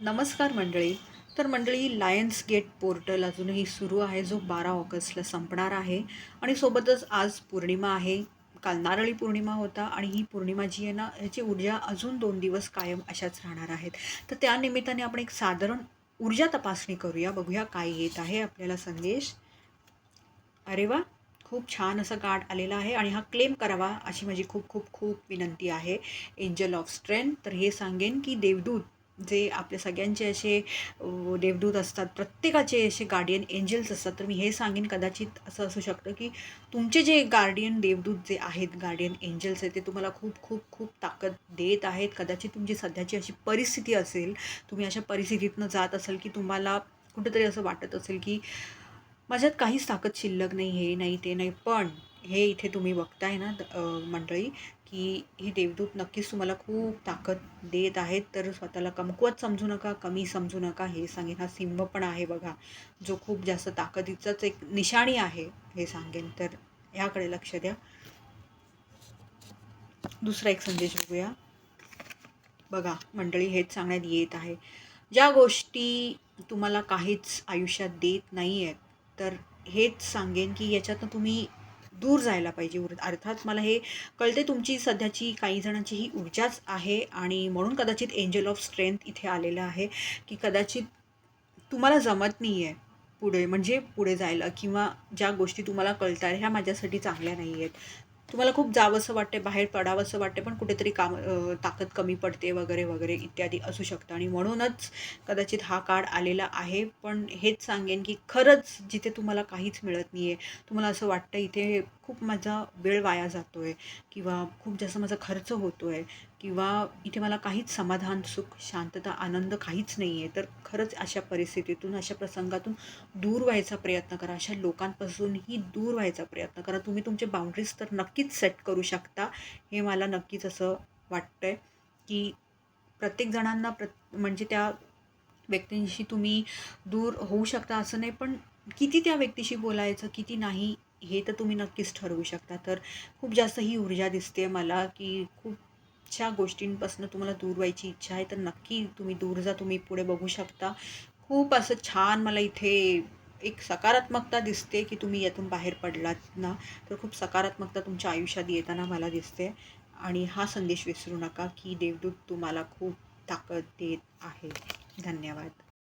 नमस्कार मंडळी. तर मंडळी लायन्स गेट पोर्टल अजूनही सुरू आहे. जो बारा ऑगस्टला संपणार आहे. आणि सोबतच आज पौर्णिमा आहे. काल नारळी पौर्णिमा होता आणि ही पौर्णिमा जी आहे ना ह्याची ऊर्जा अजून दोन दिवस कायम अशाच राहणार आहेत. तर त्या निमित्ताने आपण एक साधारण ऊर्जा तपासणी करूया. बघूया काय येत आहे आपल्याला संदेश. अरे वा! खूप छान असा कार्ड आलेला आहे आणि हा क्लेम करावा अशी माझी खूप खूप खूप विनंती आहे. एंजल ऑफ स्ट्रेंथ तर हे सांगेन की देवदूत जे आपल्या सगळ्यांचे असे देवदूत असतात प्रत्येकाचे असे गार्डियन एंजल्स असतात. तर मी हे सांगेन कदाचित असं असू शकतं की तुमचे जे गार्डियन देवदूत जे आहेत गार्डियन एंजल्स आहेत ते तुम्हाला खूप खूप खूप ताकद देत आहेत. कदाचित तुमची सध्याची अशी परिस्थिती असेल तुम्ही अशा परिस्थितीतनं जात असाल की तुम्हाला कुठंतरी असं वाटत असेल की माझ्यात काहीच ताकद शिल्लक नाही हे नाही ते नाही. पण हे इथे तुम्ही बघताय ना मंडळी की हे देवदूत नक्कीच तुम्हाला खूप ताकद देत आहेत. तर स्वतःला कमकुवत समजू नका कमी समजू नका. हे सांगेन. हा सिंह पण आहे बघा जो खूप जास्त ताकदीचाच एक निशाणी आहे हे सांगेन. तर ह्याकडे लक्ष द्या. दुसरा एक संदेश बघूया. बघा मंडळी हेच सांगण्यात येत आहे. ज्या गोष्टी तुम्हाला काहीच आयुष्यात देत नाही आहेत तर हेच सांगेन की याच्यातनं तुम्ही दूर जायला पाहिजे उर अर्थात मला हे कळते तुमची सध्याची काही जणांची ही ऊर्जाच आहे आणि म्हणून कदाचित एंजल ऑफ स्ट्रेंथ इथे आलेलं आहे की कदाचित तुम्हाला जमत नाही आहे पुढे म्हणजे पुढे जायला किंवा ज्या गोष्टी तुम्हाला कळतात ह्या माझ्यासाठी चांगल्या नाही आहेत तुम्हाला खूप जावंसं वाटते बाहेर पडावंसं वाटते पण कुठेतरी काम ताकद कमी पडते वगैरे वगैरे इत्यादी असू शकतं. आणि म्हणूनच कदाचित हा काळ आलेला आहे. पण हेच सांगेन की खरंच जिथे तुम्हाला काहीच मिळत नाही आहे तुम्हाला असं वाटतं इथे खूप माझा वेळ वाया जातो आहे किंवा खूप जास्त माझा खर्च होतो आहे किंवा इथे मला काहीच समाधान सुख शांतता आनंद काहीच नाही आहे तर खरंच अशा परिस्थितीतून अशा प्रसंगातून दूर व्हायचा प्रयत्न करा. अशा लोकांपासूनही दूर व्हायचा प्रयत्न करा. तुम्ही तुमचे बाउंड्रीज तर नक्की नक्कीच सेट करू शकता. हे मला नक्कीच असं वाटतं आहे की प्रत्येक जणांना प्र म्हणजे त्या व्यक्तींशी तुम्ही दूर होऊ शकता असं नाही पण किती त्या व्यक्तीशी बोलायचं किती नाही हे तर तुम्ही नक्कीच ठरवू शकता. तर खूप जास्त ही ऊर्जा दिसते मला की खूपशा गोष्टींपासून तुम्हाला दूर व्हायची इच्छा आहे तर नक्की तुम्ही दूर जा तुम्ही पुढे बघू शकता. खूप असं छान मला इथे एक सकारात्मकता दिसते की तुम्ही यातून बाहेर पडलात ना तर खूप सकारात्मकता तुमच्या आयुष्यात येताना मला दिसते. आणि हा संदेश विसरू नका की देवदूत तुम्हाला खूप ताकद देत आहे. धन्यवाद.